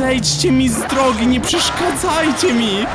zejdźcie mi z drogi, nie przeszkadzajcie mi!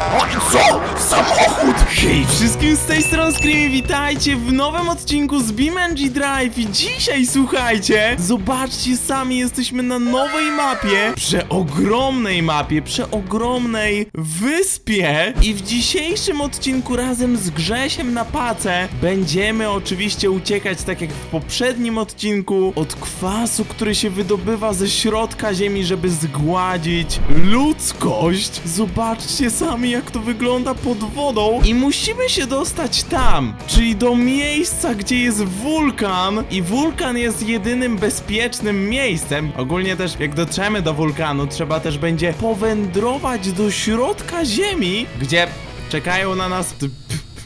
Co? Samochód! Hej, wszystkim z tej strony Screamy, witajcie w nowym odcinku z BeamNG Drive i dzisiaj, słuchajcie, zobaczcie sami, jesteśmy na nowej mapie, przeogromnej mapie, przeogromnej wyspie i w dzisiejszym odcinku razem z Grzesiem na pacę będziemy oczywiście uciekać, tak jak w poprzednim odcinku, od kwasu, który się wydobywa ze środka ziemi, żeby zgładzić ludzkość. Zobaczcie sami, jak to wygląda pod wodą i musimy się dostać tam, czyli do miejsca, gdzie jest wulkan i wulkan jest jedynym bezpiecznym miejscem. Ogólnie też, jak dotrzemy do wulkanu, trzeba też będzie powędrować do środka ziemi, gdzie czekają na nas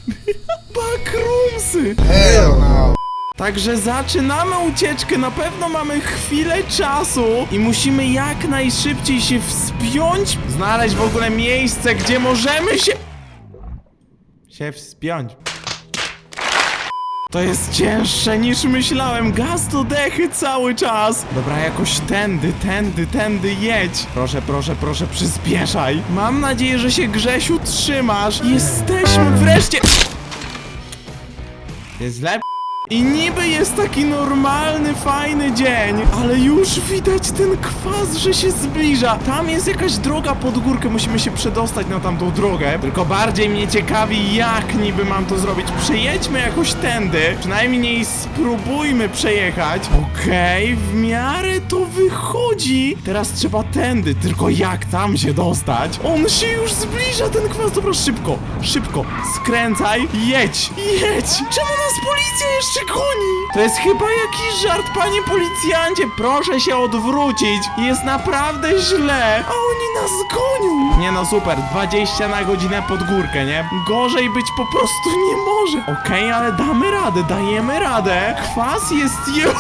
backroomsy. Hell no. Także zaczynamy ucieczkę, na pewno mamy chwilę czasu i musimy jak najszybciej się wspiąć, znaleźć w ogóle miejsce, gdzie możemy się... się wspiąć. To jest cięższe niż myślałem, gaz do dechy cały czas. Dobra, jakoś tędy, tędy, tędy jedź. Proszę, proszę, proszę, przyspieszaj. Mam nadzieję, że się Grzesiu trzymasz. Jesteśmy wreszcie... Jest źle? I niby jest taki normalny, fajny dzień, ale już widać ten kwas, że się zbliża. Tam jest jakaś droga pod górkę, musimy się przedostać na tamtą drogę. Tylko bardziej mnie ciekawi, jak niby mam to zrobić. Przejedźmy jakoś tędy, przynajmniej spróbujmy przejechać. Okej, w miarę to wychodzi. Teraz trzeba tędy, tylko jak tam się dostać? On się już zbliża, ten kwas. Dobra, szybko, szybko, skręcaj, jedź, jedź. Czemu nas policja jeszcze goni? To jest chyba jakiś żart, panie policjancie. Proszę się odwrócić. Jest naprawdę źle. A oni nas gonią. Nie no, super. 20 na godzinę pod górkę, nie? Gorzej być po prostu nie może. Okej, ale damy radę, dajemy radę. Kwas jest jeul,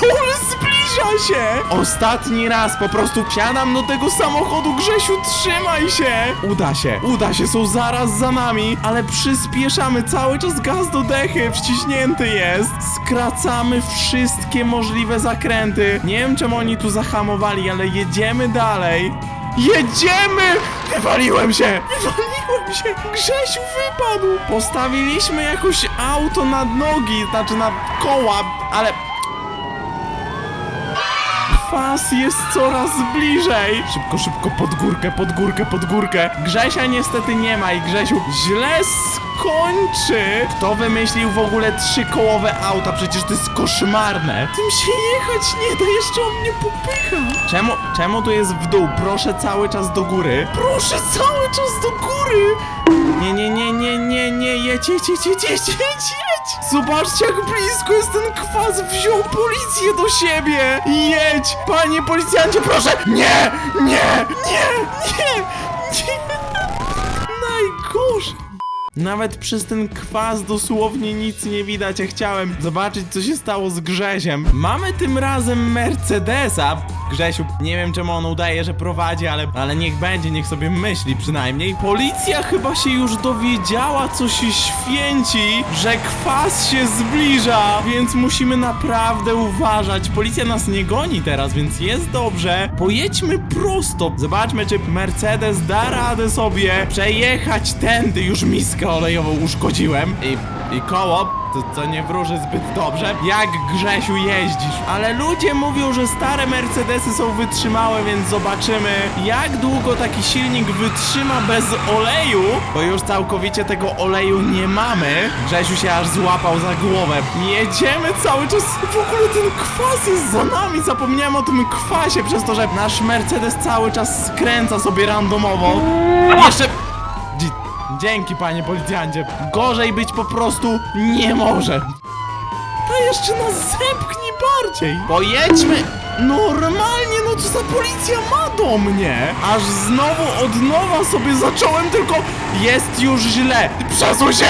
się. Ostatni raz po prostu wsiadam do tego samochodu. Grzesiu, trzymaj się. Uda się, uda się, są zaraz za nami, ale przyspieszamy cały czas gaz do dechy, wciśnięty jest. Skracamy wszystkie możliwe zakręty. Nie wiem czemu oni tu zahamowali, ale jedziemy dalej. Jedziemy! Wywaliłem się! Wywaliłem się! Grzesiu wypadł! Postawiliśmy jakoś auto na nogi, znaczy na koła, ale Kwas jest coraz bliżej! Szybko, szybko, pod górkę, pod górkę, pod górkę. Grzesia niestety nie ma i Grzesiu źle skończy. Kto wymyślił w ogóle trzykołowe auta? Przecież to jest koszmarne. Tym się jechać nie da, jeszcze on mnie popycha. Czemu, czemu tu jest w dół? Proszę cały czas do góry. Proszę cały czas do góry! Nie, nie, nie, nie, nie, nie, jedź, jedź, jedź, jedź, jedź, jedź, Zobaczcie, jak blisko jest ten kwas, wziął policję do siebie! Jedź, panie policjancie, proszę! Nie, nie, nie, nie, Nawet przez ten kwas dosłownie nic nie widać, a chciałem zobaczyć, co się stało z Grzesiem. Mamy tym razem Mercedesa. Grzesiu, nie wiem czemu on udaje, że prowadzi, ale, ale niech będzie, niech sobie myśli przynajmniej. Policja chyba się już dowiedziała, co się święci, że kwas się zbliża, więc musimy naprawdę uważać. Policja nas nie goni teraz, więc jest dobrze. Pojedźmy prosto. Zobaczmy, czy Mercedes da radę sobie przejechać tędy. Już miskę olejową uszkodziłem. I, i koło, to, to nie wróży zbyt dobrze. Jak Grzesiu jeździsz? Ale ludzie mówią, że stare Mercedesy są wytrzymałe, więc zobaczymy, jak długo taki silnik wytrzyma bez oleju, bo już całkowicie tego oleju nie mamy. Grzesiu się aż złapał za głowę. Jedziemy cały czas. W ogóle ten kwas jest za nami. Zapomniałem o tym kwasie, przez to, że nasz Mercedes cały czas skręca sobie randomowo. Jeszcze Dzięki, panie policjancie. Gorzej być po prostu nie może. To jeszcze nas zepchnij bardziej. Pojedźmy normalnie, no co za policja ma do mnie? Aż znowu od nowa sobie zacząłem, tylko jest już źle. Przesuń się!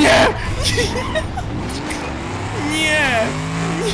Nie! Nie!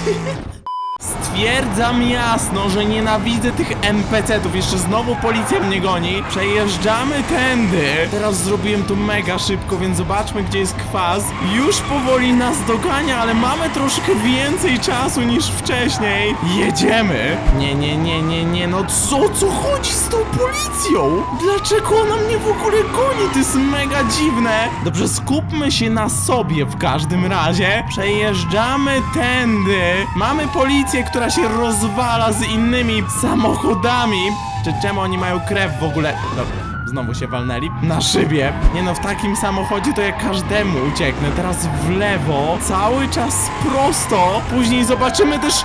Nie! Stwierdzam jasno, że nienawidzę tych NPC-ów. Jeszcze znowu policja mnie goni. Przejeżdżamy tędy. Teraz zrobiłem to mega szybko, więc zobaczmy, gdzie jest kwas. Już powoli nas dogania, ale mamy troszkę więcej czasu niż wcześniej. Jedziemy. Nie, nie, nie, nie, nie. No co, co chodzi z tą policją? Dlaczego ona mnie w ogóle goni? To jest mega dziwne. Dobrze, skupmy się na sobie w każdym razie. Przejeżdżamy tędy. Mamy policję, która się rozwala z innymi samochodami. Czy czemu oni mają krew w ogóle? Dobra. Znowu się walnęli na szybie. Nie no, w takim samochodzie to jak każdemu ucieknę. Teraz w lewo, cały czas prosto. Później zobaczymy też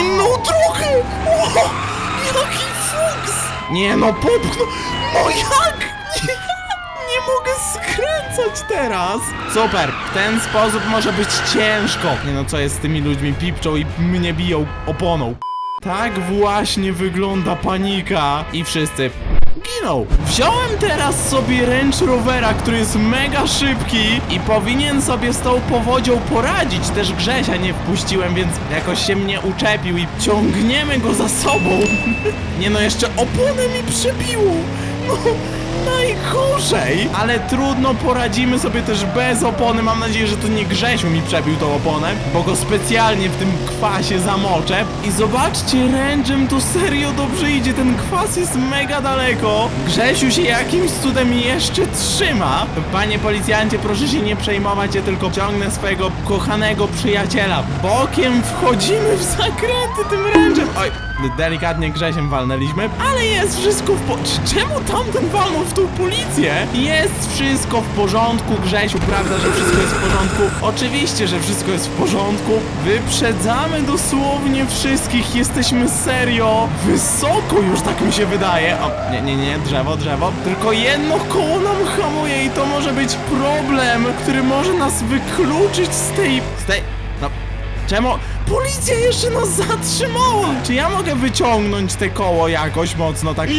inną drogę. O, jaki fuks! Nie no, popchnął. No jak? Skręcać teraz. Super, w ten sposób może być ciężko. Nie no, co jest z tymi ludźmi? Pipczą i mnie biją oponą. Tak właśnie wygląda panika. I wszyscy giną. Wziąłem teraz sobie Range Rovera, który jest mega szybki i powinien sobie z tą powodzią poradzić. Też Grzesia nie wpuściłem, więc jakoś się mnie uczepił i ciągniemy go za sobą. nie no, jeszcze oponę mi przebiło. No, najgorzej. Ale trudno, poradzimy sobie też bez opony. Mam nadzieję, że to nie Grzesiu mi przebił tą oponę, bo go specjalnie w tym kwasie zamoczę. I zobaczcie, ręczem to serio dobrze idzie. Ten kwas jest mega daleko. Grzesiu się jakimś cudem jeszcze trzyma. Panie policjancie, proszę się nie przejmować, ja tylko ciągnę swojego kochanego przyjaciela. Bokiem wchodzimy w zakręty tym ręczem. Oj, delikatnie Grzesiem walnęliśmy, ale jest wszystko w po... Czemu tamten walnął w tą policję? Jest wszystko w porządku, Grzesiu, prawda, że wszystko jest w porządku? Oczywiście, że wszystko jest w porządku. Wyprzedzamy dosłownie wszystkich, jesteśmy serio wysoko już, tak mi się wydaje. O, nie, nie, nie, drzewo, drzewo. Tylko jedno koło nam hamuje i to może być problem, który może nas wykluczyć z tej... z tej... no... Czemu? Policja jeszcze nas zatrzymała! Czy ja mogę wyciągnąć te koło jakoś mocno tak...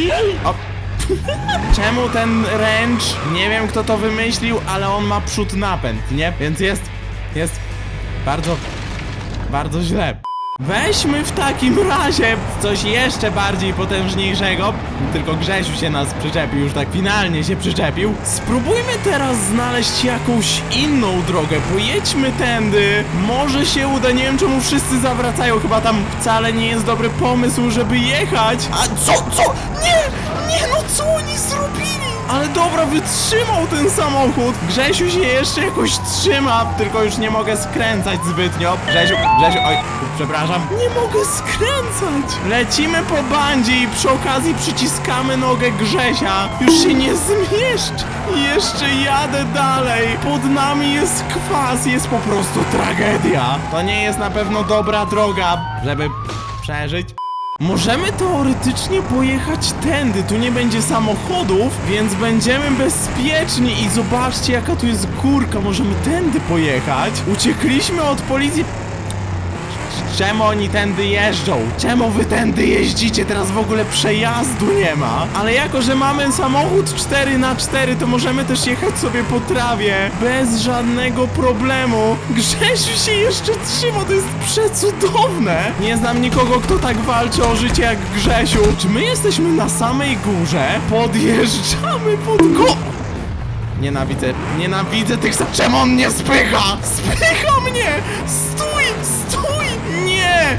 O. Czemu ten ręcz? Nie wiem kto to wymyślił, ale on ma przód napęd, nie? Więc jest... jest... bardzo... bardzo źle. Weźmy w takim razie coś jeszcze bardziej potężniejszego. Tylko Grzesiu się nas przyczepił, już tak finalnie się przyczepił. Spróbujmy teraz znaleźć jakąś inną drogę. Pojedźmy tędy. Może się uda. Nie wiem czemu wszyscy zawracają. Chyba tam wcale nie jest dobry pomysł, żeby jechać. A co, co? Nie! Nie no, co oni zrobili? Ale dobra, wytrzymał ten samochód. Grzesiu się jeszcze jakoś trzyma, tylko już nie mogę skręcać zbytnio. Grzesiu, Grzesiu, oj, przepraszam. Nie mogę skręcać. Lecimy po bandzie i przy okazji przyciskamy nogę Grzesia. Już się nie zmieszcz. I Jeszcze jadę dalej. Pod nami jest kwas, jest po prostu tragedia. To nie jest na pewno dobra droga, żeby przeżyć. Możemy teoretycznie pojechać tędy, tu nie będzie samochodów, więc będziemy bezpieczni i zobaczcie jaka tu jest górka, możemy tędy pojechać. Uciekliśmy od policji. Czemu oni tędy jeżdżą? Czemu wy tędy jeździcie? Teraz w ogóle przejazdu nie ma. Ale jako, że mamy samochód 4 na 4 to możemy też jechać sobie po trawie bez żadnego problemu. Grzesiu się jeszcze trzyma, to jest przecudowne. Nie znam nikogo, kto tak walczy o życie jak Grzesiu. Czy my jesteśmy na samej górze? Podjeżdżamy pod go... Nienawidzę, nienawidzę tych. Czemu on mnie spycha? Spycha mnie! Stój, stój! Nie!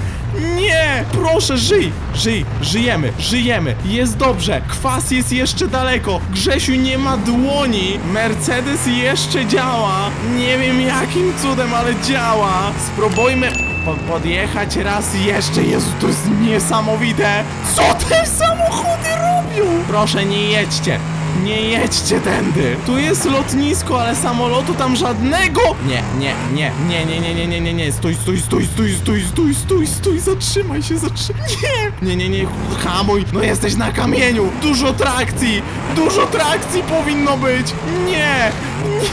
Nie! Proszę, żyj! Żyj! Żyjemy! Żyjemy! Jest dobrze! Kwas jest jeszcze daleko! Grzesiu nie ma dłoni! Mercedes jeszcze działa! Nie wiem jakim cudem, ale działa! Spróbujmy po podjechać raz jeszcze! Jezu, to jest niesamowite! Co te samochody robią? Proszę, nie jedźcie! Nie jedźcie tędy! Tu jest lotnisko, ale samolotu tam żadnego! Nie, nie, nie, nie, nie, nie, nie, nie, nie, nie, stój, stój, stój, stój, stój, stój, stój, stój, zatrzymaj się, zatrzymaj, nie, nie, nie, nie, hamuj, no jesteś na kamieniu, dużo trakcji, dużo trakcji powinno być, nie,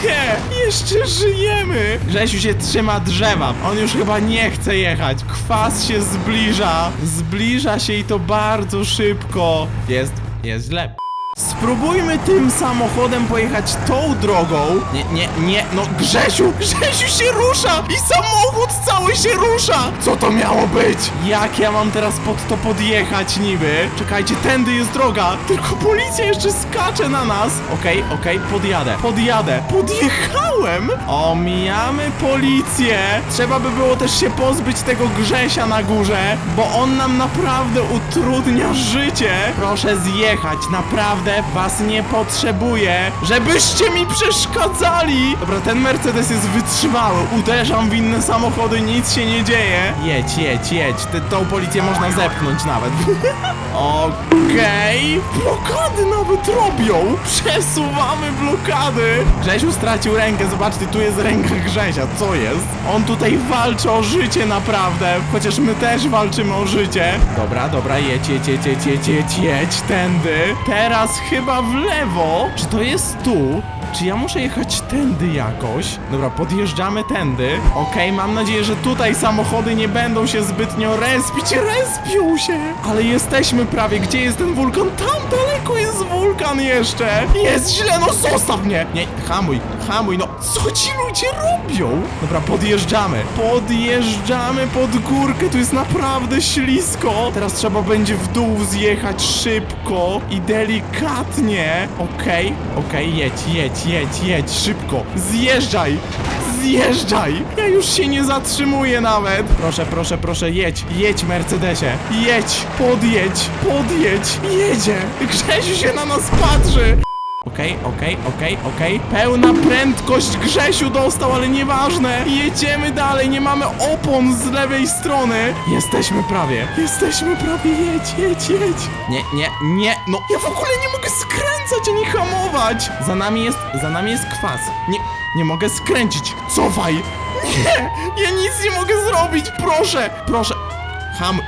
nie, jeszcze żyjemy! Grzesiu się trzyma drzewa, on już chyba nie chce jechać, kwas się zbliża, zbliża się i to bardzo szybko, jest, jest źle. Spróbujmy tym samochodem pojechać tą drogą. Nie, nie, nie, no Grzesiu, Grzesiu się rusza i samochód cały się rusza. Co to miało być? Jak ja mam teraz pod to podjechać niby? Czekajcie, tędy jest droga, tylko policja jeszcze skacze na nas. Okej, okej, podjadę, podjadę. Podjechałem! Omijamy policję. Trzeba by było też się pozbyć tego Grzesia na górze, bo on nam naprawdę utrudnia życie. Proszę zjechać, naprawdę was nie potrzebuję, żebyście mi przeszkadzali. Dobra, ten Mercedes jest wytrzymały. Uderzam w inne samochody, nic się nie dzieje. Jedź, jedź, jedź. Ty, tą policję można zepchnąć nawet. Okej. Blokady nawet robią. Przesuwamy blokady. Grzesiu stracił rękę. Zobaczcie, tu jest ręka Grzesia. Co jest? On tutaj walczy o życie naprawdę. Chociaż my też walczymy o życie. Dobra, dobra, jedź, jedź, jedź, jedź, jedź, jedź, jedź tędy. Teraz chyba w lewo. Czy to jest tu? Czy ja muszę jechać tędy jakoś? Dobra, podjeżdżamy tędy. Okej, mam nadzieję, że tutaj samochody nie będą się zbytnio respić. Respią się! Ale jesteśmy prawie. Gdzie jest ten wulkan? Tam daleko jest wulkan jeszcze! Jest źle, no zostaw mnie! Nie, hamuj, hamuj, no co ci ludzie robią? Dobra, podjeżdżamy. Podjeżdżamy pod górkę, tu jest naprawdę ślisko. Teraz trzeba będzie w dół zjechać szybko i delikatnie. Okej, okej, jedź, jedź, jedź, jedź, szybko. Zjeżdżaj! Zjeżdżaj! Ja już się nie zatrzymuję nawet. Proszę, proszę, proszę, jedź, jedź Mercedesie. Jedź, podjedź, podjedź, jedzie. Grzesiu się na nas patrzy. Okej, okej, okej, okej. Pełna prędkość Grzesiu dostał, ale nieważne. Jedziemy dalej, nie mamy opon z lewej strony. Jesteśmy prawie, jesteśmy prawie, jedź, jedź, jedź. Nie, nie, nie, no ja w ogóle nie mogę skręcać ani hamować. Za nami jest, za nami jest kwas. Nie, nie mogę skręcić. Cofaj. Nie, ja nic nie mogę zrobić, proszę, proszę. Ham,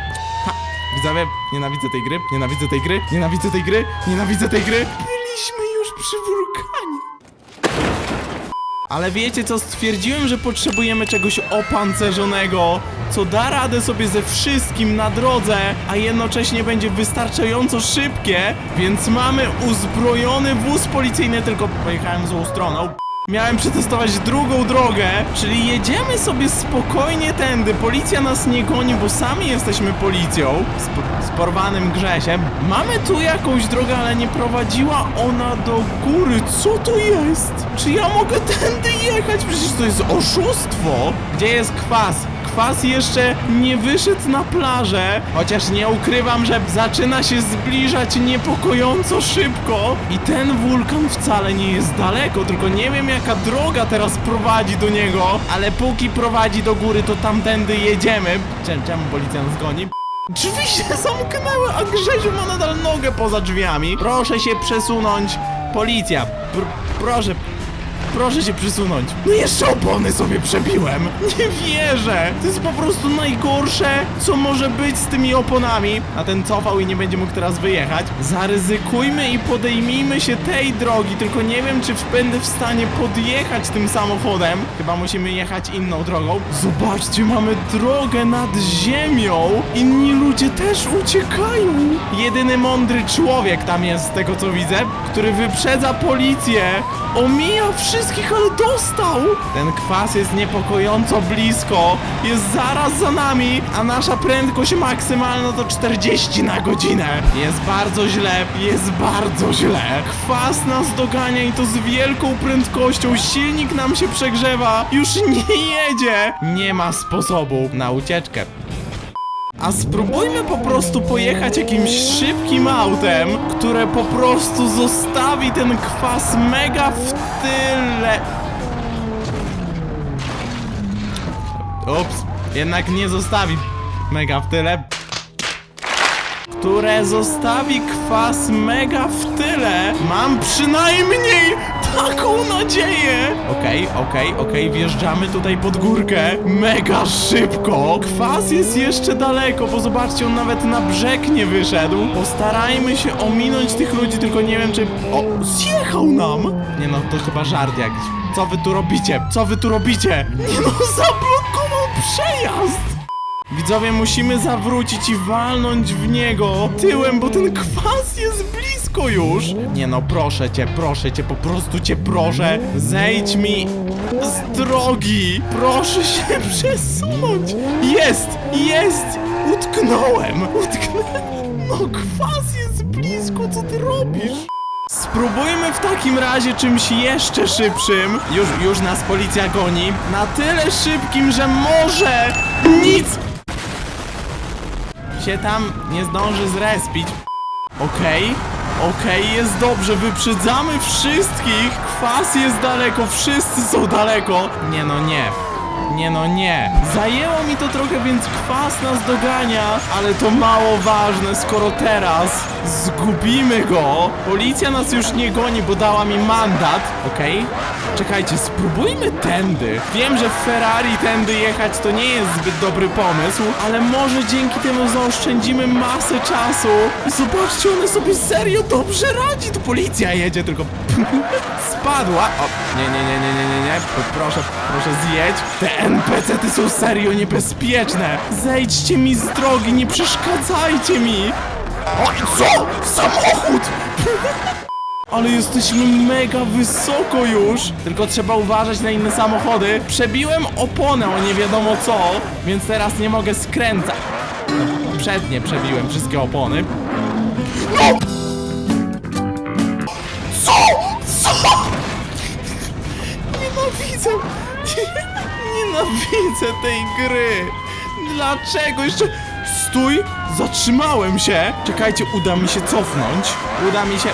ha. Widzowie, nienawidzę tej gry, nienawidzę tej gry, nienawidzę tej gry, nienawidzę tej gry. Byliśmy przy wulkanie. Ale wiecie co, stwierdziłem, że potrzebujemy czegoś opancerzonego, co da radę sobie ze wszystkim na drodze, a jednocześnie będzie wystarczająco szybkie, więc mamy uzbrojony wóz policyjny, tylko pojechałem złą stroną. Miałem przetestować drugą drogę, czyli jedziemy sobie spokojnie tędy. Policja nas nie goni, bo sami jesteśmy policją z, z porwanym Grzesiem. Mamy tu jakąś drogę, ale nie prowadziła ona do góry. Co to jest? Czy ja mogę tędy jechać? Przecież to jest oszustwo. Gdzie jest kwas? Kwas jeszcze nie wyszedł na plażę, chociaż nie ukrywam, że zaczyna się zbliżać niepokojąco szybko i ten wulkan wcale nie jest daleko, tylko nie wiem jaka droga teraz prowadzi do niego, ale póki prowadzi do góry, to tamtędy jedziemy. Czemu, czemu policja nas goni? Drzwi się zamknęły, a Grzesiu ma nadal nogę poza drzwiami. Proszę się przesunąć. Policja, pr proszę, Proszę się przysunąć. No jeszcze opony sobie przebiłem. Nie wierzę. To jest po prostu najgorsze, co może być z tymi oponami. A ten cofał i nie będzie mógł teraz wyjechać. Zaryzykujmy i podejmijmy się tej drogi, tylko nie wiem, czy będę w stanie podjechać tym samochodem. Chyba musimy jechać inną drogą. Zobaczcie, mamy drogę nad ziemią. Inni ludzie też uciekają. Jedyny mądry człowiek tam jest, z tego co widzę, który wyprzedza policję. Omija wszystkich, ale dostał! Ten kwas jest niepokojąco blisko. Jest zaraz za nami, a nasza prędkość maksymalna to 40 na godzinę. Jest bardzo źle, jest bardzo źle. Kwas nas dogania i to z wielką prędkością. Silnik nam się przegrzewa. Już nie jedzie. Nie ma sposobu na ucieczkę. A spróbujmy po prostu pojechać jakimś szybkim autem, które po prostu zostawi ten kwas mega w tyle. Ups, jednak nie zostawi mega w tyle. Które zostawi kwas mega w tyle. Mam przynajmniej taką nadzieję. Okej, okej, okej, wjeżdżamy tutaj pod górkę. Mega szybko. Kwas jest jeszcze daleko, bo zobaczcie, on nawet na brzeg nie wyszedł. Postarajmy się ominąć tych ludzi, tylko nie wiem czy... O, zjechał nam. Nie no, to chyba żart jakiś. Co wy tu robicie? Co wy tu robicie? Nie no, zablokował przejazd. Widzowie, musimy zawrócić i walnąć w niego tyłem, bo ten kwas jest blisko już. Nie no, proszę cię, proszę cię, po prostu cię proszę. Zejdź mi z drogi. Proszę się przesunąć. Jest, jest. Utknąłem, utknąłem. No, kwas jest blisko, co ty robisz? Spróbujmy w takim razie czymś jeszcze szybszym. Już, już nas policja goni. Na tyle szybkim, że może nic się tam nie zdąży zrespić. Okej, okej, jest dobrze, wyprzedzamy wszystkich. Kwas jest daleko, wszyscy są daleko. Nie no, nie. Nie no, nie. Zajęło mi to trochę, więc kwas nas dogania, ale to mało ważne, skoro teraz zgubimy go. Policja nas już nie goni, bo dała mi mandat, okej? Czekajcie, spróbujmy tędy. Wiem, że w Ferrari tędy jechać to nie jest zbyt dobry pomysł, ale może dzięki temu zaoszczędzimy masę czasu. Zobaczcie, one sobie serio dobrze radzi. Tu policja jedzie, tylko spadła. O, nie, nie, nie, nie, nie, nie, nie. Proszę, proszę zjedź. Te NPC-ty są serio niebezpieczne. Zejdźcie mi z drogi, nie przeszkadzajcie mi. O, co? Samochód! Ale jesteśmy mega wysoko już! Tylko trzeba uważać na inne samochody. Przebiłem oponę o nie wiadomo co, więc teraz nie mogę skręcać. Przednie przebiłem wszystkie opony. No! Nienawidzę tej gry! Dlaczego jeszcze... Stój! Zatrzymałem się! Czekajcie, uda mi się cofnąć. Uda mi się...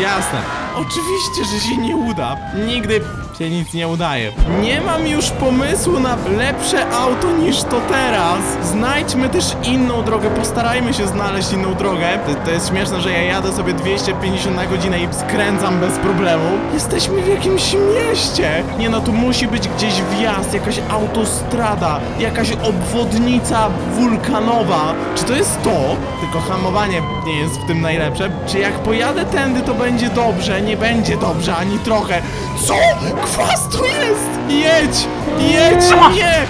Jasne. Oczywiście, że się nie uda. Nigdy się nic nie udaje. Nie mam już pomysłu na lepsze auto niż to teraz. Znajdźmy też inną drogę, postarajmy się znaleźć inną drogę. To, to jest śmieszne, że ja jadę sobie 250 na godzinę i skręcam bez problemu. Jesteśmy w jakimś mieście. Nie no, tu musi być gdzieś wjazd, jakaś autostrada, jakaś obwodnica wulkanowa. Czy to jest to? Tylko hamowanie nie jest w tym najlepsze. Czy jak pojadę tędy, to będzie dobrze? Nie będzie dobrze, ani trochę. Co? Kwas tu jest! Jedź! Jedź! Nie!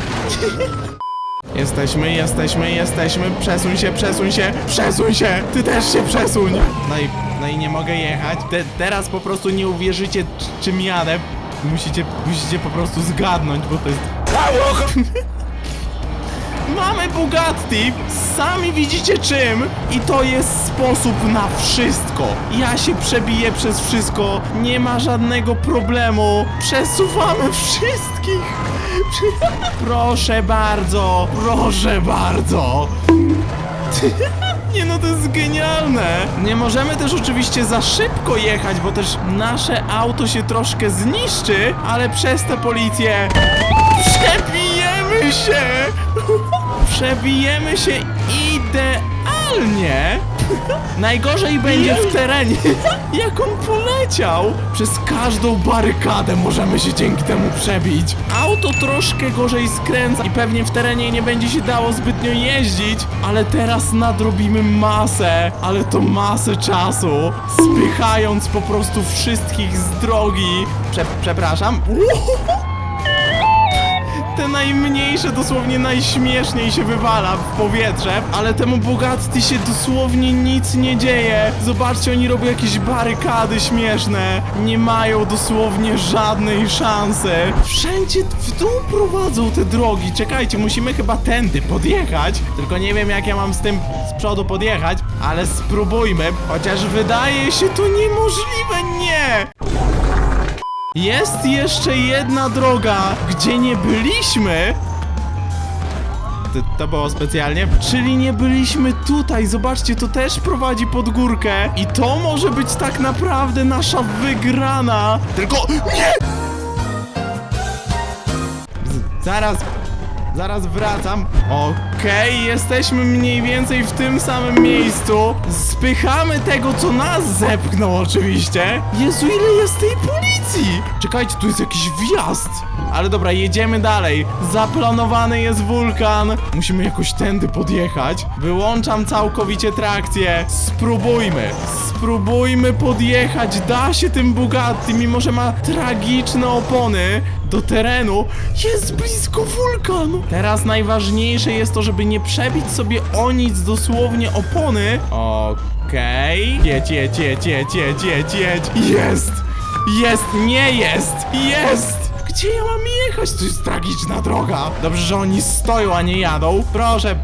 Jesteśmy, jesteśmy, jesteśmy. Przesuń się, przesuń się, przesuń się! Ty też się przesuń! No i, no i nie mogę jechać. Te, teraz po prostu nie uwierzycie, czym jadę. Musicie, musicie po prostu zgadnąć, bo to jest... Mamy Bugatti, sami widzicie czym i to jest sposób na wszystko. Ja się przebiję przez wszystko, nie ma żadnego problemu. Przesuwamy wszystkich. Proszę bardzo, proszę bardzo. Nie no, to jest genialne! Nie możemy też oczywiście za szybko jechać, bo też nasze auto się troszkę zniszczy, ale przez tę policję przebijemy się! Przebijemy się idealnie! Najgorzej będzie w terenie, jak on poleciał! Przez każdą barykadę możemy się dzięki temu przebić. Auto troszkę gorzej skręca i pewnie w terenie nie będzie się dało zbytnio jeździć, ale teraz nadrobimy masę, ale to masę czasu, spychając po prostu wszystkich z drogi. Prze przepraszam. Te najmniejsze, dosłownie najśmieszniej się wywala w powietrze, ale temu Bugatti się dosłownie nic nie dzieje. Zobaczcie, oni robią jakieś barykady śmieszne. Nie mają dosłownie żadnej szansy. Wszędzie w dół prowadzą te drogi. Czekajcie, musimy chyba tędy podjechać. Tylko nie wiem, jak ja mam z tym z przodu podjechać, ale spróbujmy. Chociaż wydaje się to niemożliwe. Nie! Jest jeszcze jedna droga, gdzie nie byliśmy. To, to było specjalnie. Czyli nie byliśmy tutaj. Zobaczcie, to też prowadzi pod górkę. I to może być tak naprawdę nasza wygrana. Tylko nie! Z zaraz. Zaraz wracam. Okej, jesteśmy mniej więcej w tym samym miejscu. Spychamy tego, co nas zepchnął oczywiście. Jezu, ile jest tej policji! Czekajcie, tu jest jakiś wjazd. Ale dobra, jedziemy dalej. Zaplanowany jest wulkan. Musimy jakoś tędy podjechać. Wyłączam całkowicie trakcję. Spróbujmy. Spróbujmy podjechać. Da się tym Bugatti, mimo że ma tragiczne opony. Do terenu. Jest blisko wulkan. Teraz najważniejsze jest to, żeby nie przebić sobie o nic dosłownie opony. Okej. Jedź, jedź, jedź, jedź, jedź, jedź, jedź. Jest! Jest! Nie jest! Jest! Gdzie ja mam jechać? To jest tragiczna droga. Dobrze, że oni stoją, a nie jadą. Proszę,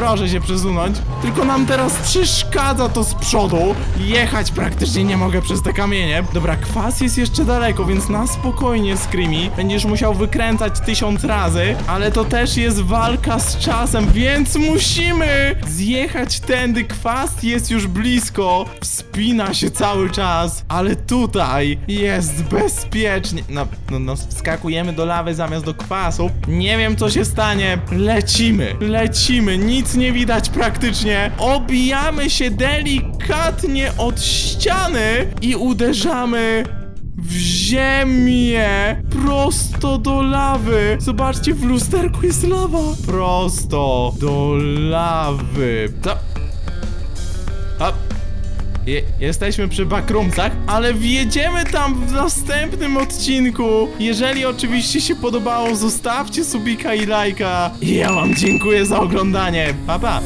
proszę się przesunąć. Tylko nam teraz przeszkadza to z przodu. Jechać praktycznie nie mogę przez te kamienie. Dobra, kwas jest jeszcze daleko, więc na spokojnie, Screamy. Będziesz musiał wykręcać tysiąc razy, ale to też jest walka z czasem, więc musimy zjechać tędy. Kwas jest już blisko. Wspina się cały czas, ale tutaj jest bezpiecznie. No, no, no, wskakujemy do lawy zamiast do kwasu. Nie wiem, co się stanie. Lecimy, lecimy. Nic nie widać praktycznie. Obijamy się delikatnie od ściany i uderzamy w ziemię! Prosto do lawy! Zobaczcie, w lusterku jest lawa! Prosto do lawy. To... Je jesteśmy przy backroomsach, ale wjedziemy tam w następnym odcinku. Jeżeli oczywiście się podobało, zostawcie subika i lajka. I ja wam dziękuję za oglądanie. Pa, pa.